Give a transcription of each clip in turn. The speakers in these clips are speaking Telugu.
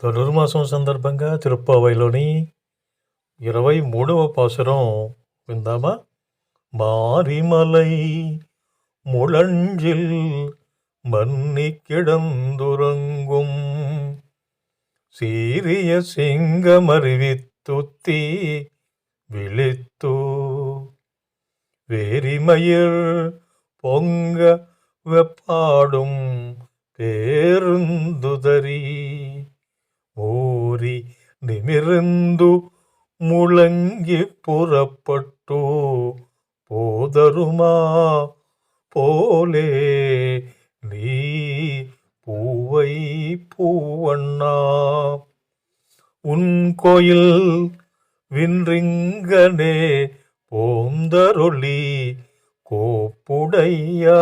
ధనుర్మాసం సందర్భంగా తిరుప్పావైలోని ఇరవై మూడవ పాసురం విందామా മാറിമലൈ മുളഞ്ചിൽ മന്നിക്കിടന്തുറങ്ങും സീറിയ സിംഗമറിവിത്തുത്തി വിളിത്തു വേരിമയിൽ പൊങ്ക വെപ്പാടും പേരുന്തുതരീ ഓരി നിമിർന്നു മുളങ്ങി പുറപ്പെട്ടു പോതറുമാ പോലെ നീ பூவை பூவண்ணா உன் கோயில் வின்றிங்கனே போந்தருளி கோப்புடையா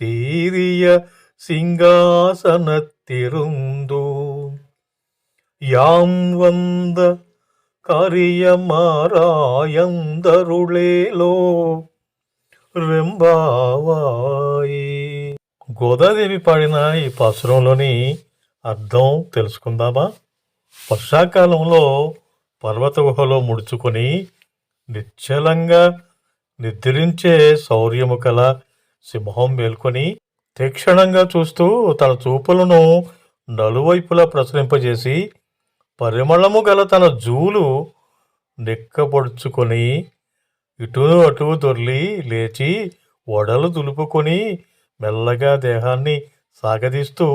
சீரிய சிங்காசனத்திருந்தோ யாம் வந்த காரியமாராயந்தருளேலோ రెంబావాయి గోదాదేవి పాడిన ఈ పాసురంలోని అర్థం తెలుసుకుందామా వర్షాకాలంలో పర్వత గుహలో ముడుచుకొని నిశ్చలంగా నిద్రించే శౌర్యము కల సింహం మేల్కొని తీక్షణంగా చూస్తూ తన చూపులను నలువైపులా ప్రసరింపజేసి పరిమళము గల తన జూలు నిక్కపడుచుకొని ఇటు అటు దొర్లి లేచి వడలు దులుపుకొని మెల్లగా దేహాన్ని సాగదీస్తూ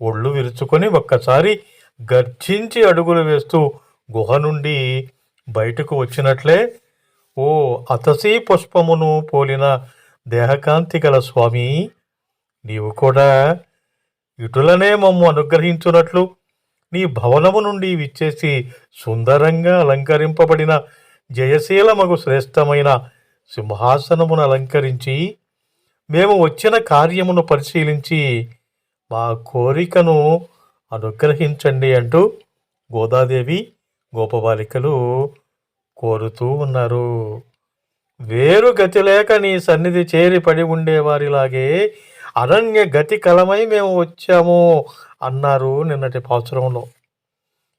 ఒళ్ళు విరుచుకొని ఒక్కసారి గర్జించి అడుగులు వేస్తూ గుహ నుండి బయటకు వచ్చినట్లే ఓ అతసీ పుష్పమును పోలిన దేహకాంతి గల స్వామి నీవు కూడా ఇటులనే మమ్ము అనుగ్రహించున్నట్లు నీ భవనము నుండి విచ్చేసి సుందరంగా అలంకరింపబడిన జయశీలమగు శ్రేష్టమైన సింహాసనమును అలంకరించి మేము వచ్చిన కార్యమును పరిశీలించి మా కోరికను అనుగ్రహించండి అంటూ గోదాదేవి గోపబాలికలు కోరుతూ ఉన్నారు. వేరు గతి లేక నీ సన్నిధి చేరి పడి ఉండేవారిలాగే అరణ్య గతి కలమై మేము వచ్చాము అన్నారు నిన్నటి పాసురంలో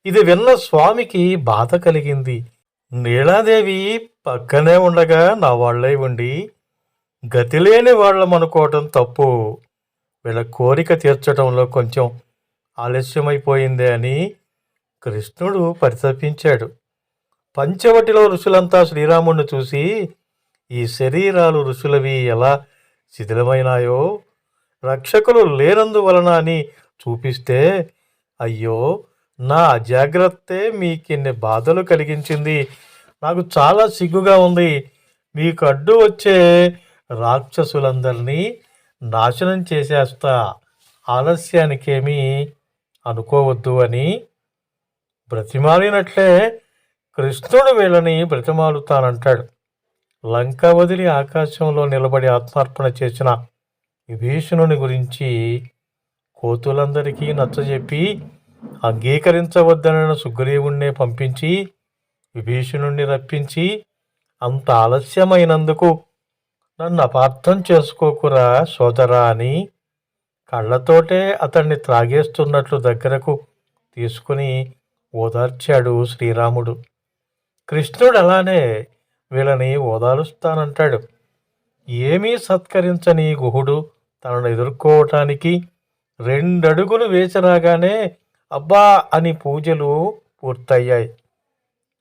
ఇది విన్న స్వామికి బాధ కలిగింది. నీలాదేవి పక్కనే ఉండగా నా వాళ్ళై ఉండి గతి లేని వాళ్ళం అనుకోవటం తప్పు. వీళ్ళ కోరిక తీర్చడంలో కొంచెం ఆలస్యమైపోయిందే అని కృష్ణుడు పరితపించాడు. పంచవటిలో ఋషులంతా శ్రీరాముడిని చూసి ఈ శరీరాలు ఋషులవి ఎలా శిథిలమైనాయో రక్షకులు లేనందువలన అని చూపిస్తే అయ్యో నా అజాగ్రత్తే మీకిన్ని బాధలు కలిగించింది. నాకు చాలా సిగ్గుగా ఉంది. మీకు అడ్డు వచ్చే రాక్షసులందరినీ నాశనం చేసేస్తా. ఆలస్యానికేమీ అనుకోవద్దు అని బ్రతిమాలినట్లే కృష్ణుడు వీళ్ళని బ్రతిమాలుతానంటాడు. లంక వదిలి ఆకాశంలో నిలబడి ఆత్మార్పణ చేసిన విభీషణుని గురించి కోతులందరికీ నచ్చజెప్పి అంగీకరించవద్దనని సుగ్రీవుణ్ణే పంపించి విభీషణుణ్ణి రప్పించి అంత ఆలస్యమైనందుకు నన్ను అపార్థం చేసుకోకురా సోదరా అని కళ్ళతోటే అతన్ని త్రాగేస్తున్నట్లు దగ్గరకు తీసుకుని ఓదార్చాడు శ్రీరాముడు. కృష్ణుడు అలానే వీళ్ళని ఓదారుస్తానంటాడు. ఏమీ సత్కరించని గుహుడు తనను ఎదుర్కోవటానికి రెండడుగులు వేసినాగానే అబ్బా అని పూజలు పూర్తయ్యాయి.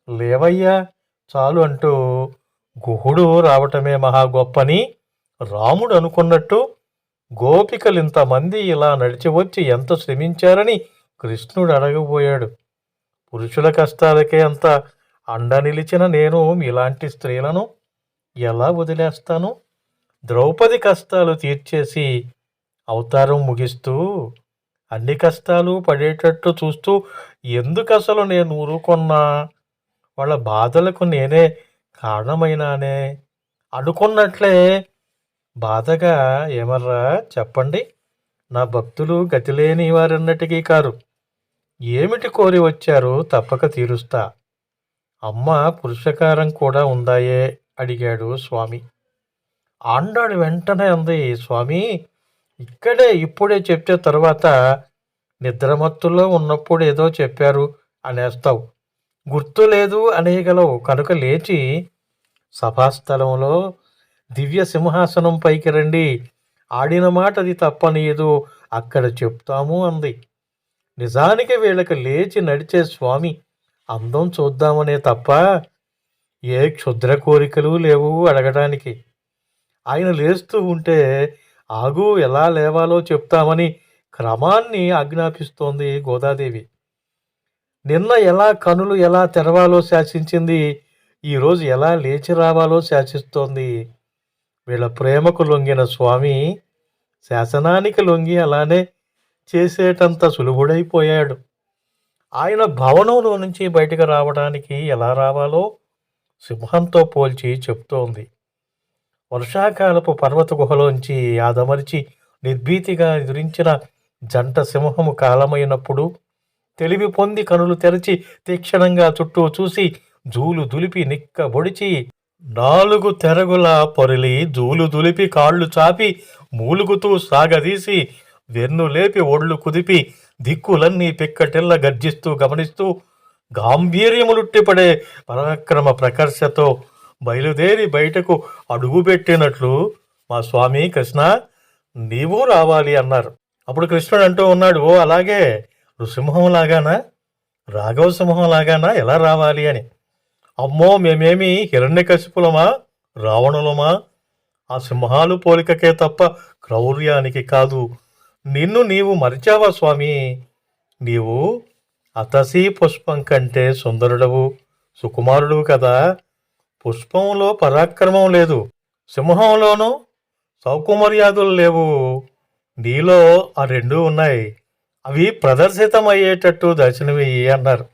లేవయ్యా చాలు అంటూ గుహుడు రావటమే మహా గొప్పని రాముడు అనుకున్నట్టు గోపికలు ఇంతమంది ఇలా నడిచి వచ్చి ఎంత శ్రమించారని కృష్ణుడు అడగబోయాడు. పురుషుల కష్టాలకే అంత అండ నిలిచిన నేను ఇలాంటి స్త్రీలను ఎలా వదిలేస్తాను? ద్రౌపది కష్టాలు తీర్చేసి అవతారం ముగిస్తూ అన్ని కష్టాలు పడేటట్టు చూస్తూ ఎందుకు అసలు నేను ఊరుకున్నా? వాళ్ళ బాధలకు నేనే కారణమైనానే? అనుకున్నట్లే బాధగా ఏమర్రా చెప్పండి. నా భక్తులు గతిలేని వారన్నటికీ కారు ఏమిటి కోరి వచ్చారు తప్పక తీరుస్తా. అమ్మ పురుషకారం కూడా ఉందాయే? అడిగాడు స్వామి. ఆండాడు వెంటనే అంది స్వామి ఇక్కడే ఇప్పుడే చెప్తే తర్వాత నిద్రమత్తులో ఉన్నప్పుడు ఏదో చెప్పారు అనేస్తావు. గుర్తు లేదు అనేయగలవు. కనుక లేచి సభాస్థలంలో దివ్య సింహాసనం పైకి రండి. ఆడిన మాట అది తప్పనియదు. అక్కడ చెప్తాము అంది. నిజానికి వీళ్ళకి లేచి నడిచే స్వామి అందం చూద్దామనే తప్ప ఏ క్షుద్ర కోరికలు లేవు అడగడానికి ఆయన లేస్తూ ఉంటే ఆగు ఎలా లేవాలో చెప్తామని క్రమాన్ని ఆజ్ఞాపిస్తోంది గోదాదేవి. నిన్న ఎలా కనులు ఎలా తెరవాలో శాసించింది ఈరోజు ఎలా లేచి రావాలో శాసిస్తోంది. వీళ్ళ ప్రేమకు లొంగిన స్వామి శాసనానికి లొంగి అలానే చేసేటంత సులువుడైపోయాడు. ఆయన భవనంలో నుంచి బయటకు రావడానికి ఎలా రావాలో సింహంతో పోల్చి చెప్తోంది. వర్షాకాలపు పర్వత గుహలోంచి ఆదమరిచి నిర్భీతిగా ఎదురించిన జంట సింహము కాలమైనప్పుడు తెలివి పొంది కనులు తెరచి తీక్షణంగా చుట్టూ చూసి జూలు దులిపి నిక్క బొడిచి నాలుగు తెరగుల పొరలి జూలు దులిపి కాళ్ళు చాపి మూలుగుతూ సాగదీసి వెన్ను లేపి ఒళ్ళు కుదిపి దిక్కులన్నీ పిక్కటిల్ల గర్జిస్తూ గమనిస్తూ గాంభీర్యములుట్టిపడే పరాక్రమ ప్రకర్షతో బయలుదేరి బయటకు అడుగుపెట్టినట్లు మా స్వామి కృష్ణ నీవు రావాలి అన్నారు. అప్పుడు కృష్ణుడు అంటూ ఉన్నాడు ఓ అలాగే నృసింహంలాగానా? రాఘవ సింహం లాగానా ఎలా రావాలి అని? అమ్మో మేమేమి హిరణ్యకశిపులమా రావణులమా? ఆ సింహాలు పోలికకే తప్ప క్రౌర్యానికి కాదు. నిన్ను నీవు మరిచావా స్వామి? నీవు అతసీ పుష్పం కంటే సుందరుడవు సుకుమారుడు కదా? పుష్పంలో పరాక్రమం లేదు. సింహంలోనూ సౌకుమర్యాదులు లేవు. నీలో ఆ రెండూ ఉన్నాయి. అవి ప్రదర్శితమయ్యేటట్టు దర్శనమియ్యి అన్నారు.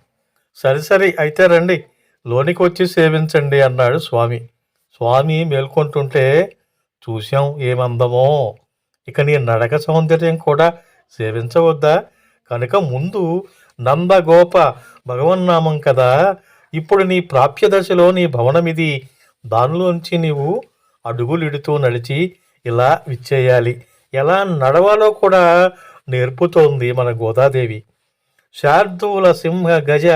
సరి సరి అయితే రండి. లోనికి వచ్చి సేవించండి అన్నాడు స్వామి. స్వామి మేల్కొంటుంటే చూశాం ఏమందమో. ఇక నీ నడక సౌందర్యం కూడా సేవించవద్దా? కనుక ముందు నందగోప భగవన్నామం కదా. ఇప్పుడు నీ ప్రాప్య దశలో నీ భవనమిది దానిలోంచి నీవు అడుగులిడుతూ నడిచి ఇలా విచ్చేయాలి. ఎలా నడవాలో కూడా నేర్పుతోంది మన గోదాదేవి. శార్దూల సింహ గజ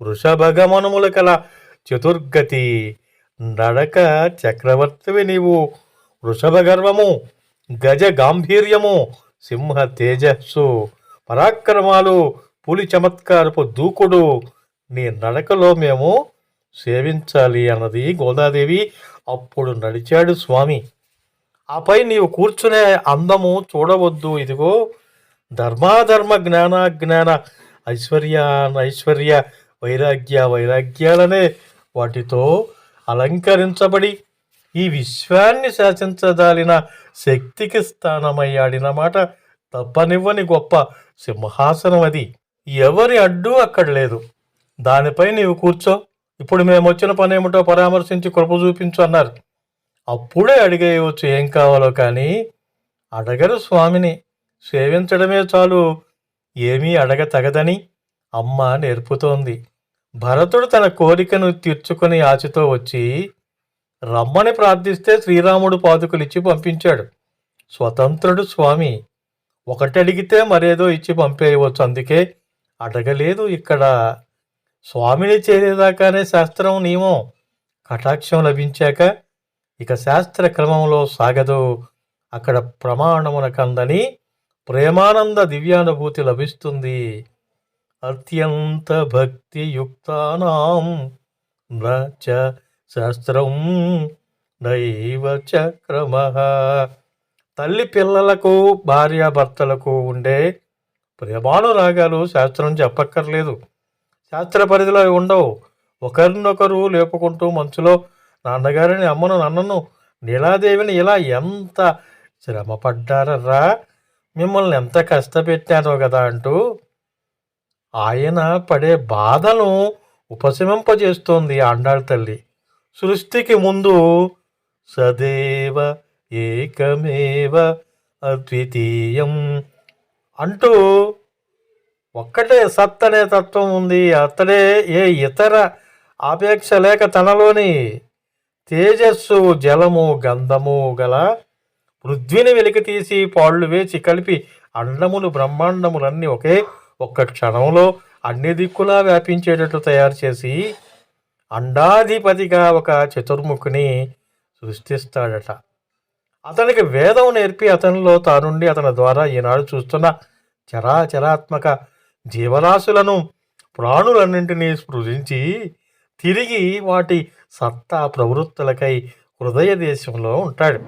వృషభగమనముల కల చతుర్గతి నడక చక్రవర్తివి నీవు. వృషభ గర్వము గజ గాంభీర్యము సింహ తేజస్సు పరాక్రమాలు పులి చమత్కారపు దూకుడు నీ నడకలో మేము సేవించాలి అన్నది గోదాదేవి అప్పుడు నడిచాడు స్వామి. ఆపై నీవు కూర్చునే అందము చూడవద్దు ఇదిగో ధర్మాధర్మ జ్ఞానాజ్ఞాన ఐశ్వర్య ఐశ్వర్య వైరాగ్య వైరాగ్యాలనే వాటితో అలంకరించబడి ఈ విశ్వాన్ని శాసించదాలిన శక్తికి స్థానమయ్యాడిన మాట తప్పనివ్వని గొప్ప సింహాసనం అది ఎవరి అడ్డు అక్కడ లేదు. దానిపై నీవు కూర్చో. ఇప్పుడు మేము వచ్చిన పని ఏమిటో పరామర్శించి కృప చూపించు అన్నారు. అప్పుడే అడిగేయవచ్చు ఏం కావాలో కానీ అడగరు స్వామిని. సేవించడమే చాలు. ఏమీ అడగ తగదని అమ్మ నేర్పుతోంది. భరతుడు తన కోరికను తీర్చుకుని ఆశతో వచ్చి రమ్మని ప్రార్థిస్తే శ్రీరాముడు పాదుకులిచ్చి పంపించాడు. స్వతంత్రుడు స్వామి. ఒకటి అడిగితే మరేదో ఇచ్చి పంపేయవచ్చు. అందుకే అడగలేదు ఇక్కడ. స్వామిని చేరేదాకానే శాస్త్రం నియమం. కటాక్షం లభించాక ఇక శాస్త్ర క్రమంలో సాగదు. అక్కడ ప్రమాణమున కందని ప్రేమానంద దివ్యానుభూతి లభిస్తుంది. అత్యంత భక్తియుక్తానాం. న చ శాస్త్రం నైవ చ తల్లి పిల్లలకు భార్యాభర్తలకు ఉండే ప్రేమానురాగాలు శాస్త్రం చెప్పక్కర్లేదు. శాస్త్ర పరిధిలో అవి ఉండవు. ఒకరినొకరు లేపుకుంటూ మంచులో నాన్నగారిని అమ్మను నన్నను నీలాదేవిని ఇలా ఎంత శ్రమపడ్డారా మిమ్మల్ని ఎంత కష్టపెట్టానో కదా అంటూ ఆయన పడే బాధను ఉపశమింపజేస్తోంది ఆండాళ్ తల్లి. సృష్టికి ముందు సదేవ ఏకమేవ అద్వితీయం అంటూ ఒక్కటే సత్ అనే తత్వం ఉంది. అతడే ఏ ఇతర ఆపేక్ష లేక తనలోని తేజస్సు జలము గంధము గల పృథ్వీని వెలికితీసి పాళ్ళు వేచి కలిపి అండములు బ్రహ్మాండములన్నీ ఒకే ఒక్క క్షణంలో అన్ని దిక్కులా వ్యాపించేటట్లు తయారు చేసి అండాధిపతిగా ఒక చతుర్ముఖుని సృష్టిస్తాడట. అతనికి వేదం నేర్పి అతనిలో తానుండి అతని ద్వారా ఈనాడు చూస్తున్న చరాచరాత్మక జీవరాశులను ప్రాణులన్నింటినీ స్పృశించి తిరిగి వాటి సత్తా ప్రవృత్తులకై హృదయ దేశంలో ఉంటాడు.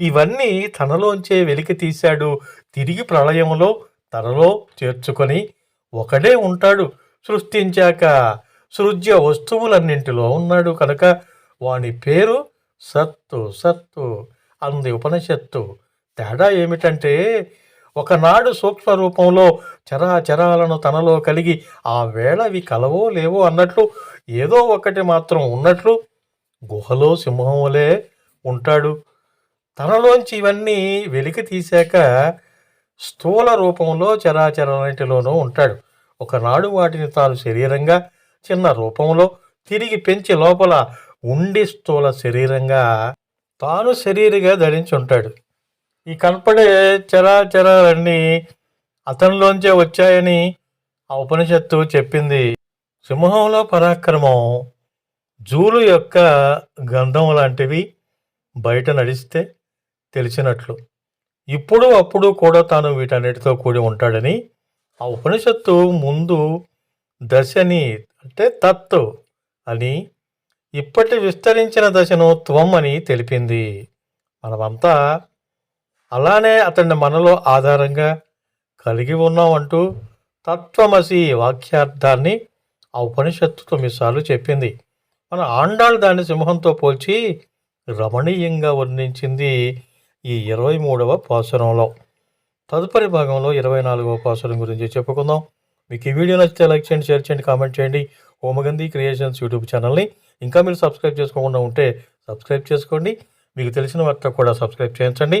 ఇవన్నీ తనలోంచే వెలికి తీశాడు. తిరిగి ప్రళయంలో తనలో చేర్చుకొని ఒకడే ఉంటాడు. సృష్టించాక సృజ్య వస్తువులన్నింటిలో ఉన్నాడు కనుక వాని పేరు సత్తు సత్తు. అంది ఉపనిషత్తు. తేడా ఏమిటంటే ఒకనాడు సూక్ష్మ రూపంలో చరాచరాలను తనలో కలిగి ఆ వేళవి కలవో లేవో అన్నట్లు ఏదో ఒకటి మాత్రం ఉన్నట్లు గుహలో సింహములే ఉంటాడు. తనలోంచి ఇవన్నీ వెలికి తీశాక స్థూల రూపంలో చరాచరాలన్నింటిలోనూ ఉంటాడు. ఒకనాడు వాటిని తాను శరీరంగా చిన్న రూపంలో తిరిగి పెంచి లోపల ఉండి స్థూల శరీరంగా తాను శరీరగా ధరించి ఉంటాడు ఈ కనపడే చరాచరాలన్నీ అతనిలోంచే వచ్చాయని ఆ ఉపనిషత్తు చెప్పింది. సింహంలో పరాక్రమం జూలు యొక్క గంధం లాంటివి బయట నడిస్తే తెలిసినట్లు. ఇప్పుడు అప్పుడు కూడా తాను వీటన్నిటితో కూడి ఉంటాడని ఆ ఉపనిషత్తు ముందు దశని అంటే తత్తు అని ఇప్పటి విస్తరించిన దశను త్వం అని తెలిపింది. మనమంతా అలానే అతన్ని మనలో ఆధారంగా కలిగి ఉన్నామంటూ తత్వమసి వాక్యార్థాన్ని ఆ ఉపనిషత్తు తొమ్మిదిసార్లు చెప్పింది. మన ఆండాళ్ళు దాన్ని సింహంతో పోల్చి రమణీయంగా వర్ణించింది ఈ ఇరవై మూడవ పాసురంలో. తదుపరి భాగంలో ఇరవై నాలుగవ పాసురం గురించి చెప్పుకుందాం. మీకు ఈ వీడియో నచ్చితే లైక్ చేయండి షేర్ చేయండి కామెంట్ చేయండి. హోమగంధి క్రియేషన్స్ యూట్యూబ్ ఛానల్ని ఇంకా మీరు సబ్స్క్రైబ్ చేసుకోకుండా ఉంటే సబ్స్క్రైబ్ చేసుకోండి. మీకు తెలిసిన వార్త కూడా సబ్స్క్రైబ్ చేయించండి.